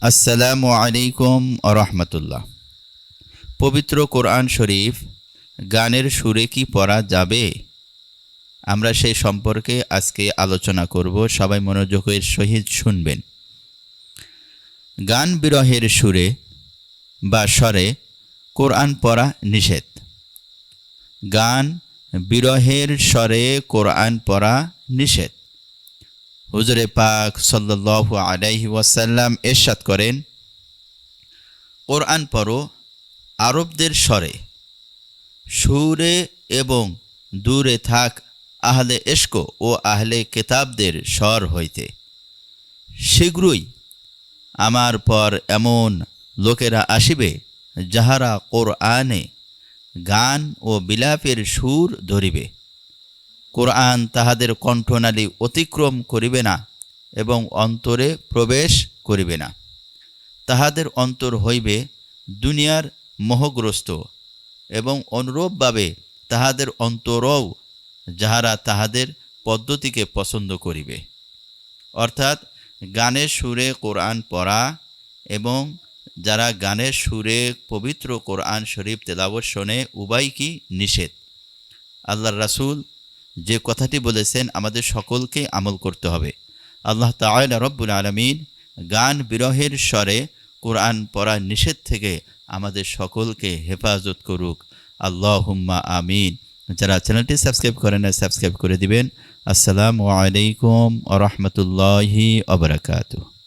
আসসালামু আলাইকুম রহমতুল্লাহ। পবিত্র কোরআন শরীফ গানের সুরে কি পড়া যাবে? আমরা সেই সম্পর্কে আজকে আলোচনা করব, সবাই মনোযোগের সহিত শুনবেন। গান বিরহের সুরে বা স্বরে কোরআন পড়া নিষেধ। গান বিরহের স্বরে কোরআন পড়া নিষেধ। হুজুরে পাক সাল্লাল্লাহু আলাইহি ওয়াসাল্লাম এরশাদ করেন, কোরআন পড়ো, আরবদের স্বরে, সুরে এবং দূরে থাক আহলে এস্কো ও আহলে কেতাবদের স্বর হইতে। শীঘ্রই আমার পর এমন লোকেরা আসিবে যাহারা কোরআনে গান ও বিলাপের সুর ধরিবে। কোরআন তাহাদের কণ্ঠনালী অতিক্রম করিবে না এবং অন্তরে প্রবেশ করিবে না। তাহাদের অন্তর হইবে দুনিয়ার মোহগ্রস্ত এবং অনুরূপভাবে তাহাদের অন্তরও যাহারা তাহাদের পদ্ধতিকে পছন্দ করিবে। অর্থাৎ গানের সুরে কোরআন পড়া এবং যারা গানের সুরে পবিত্র কোরআন শরীফ তেলাবত শোনে কি নিষেধ? আল্লাহর রাসূল যে কথাটি বলেছেন, আমাদের সকলকে আমল করতে হবে। আল্লাহ তাআলা রব্বুল আলমিন গান বিরহের স্বরে কোরআন পড়া নিষেধ থেকে আমাদের সকলকে হেফাজত করুক। আল্লাহ হুম্মা আমিন। যারা চ্যানেলটি সাবস্ক্রাইব করেন না সাবস্ক্রাইব করে দিবেন। আসসালামু আলাইকুম আ রহমতুল্লাহি আবরাকাতুহ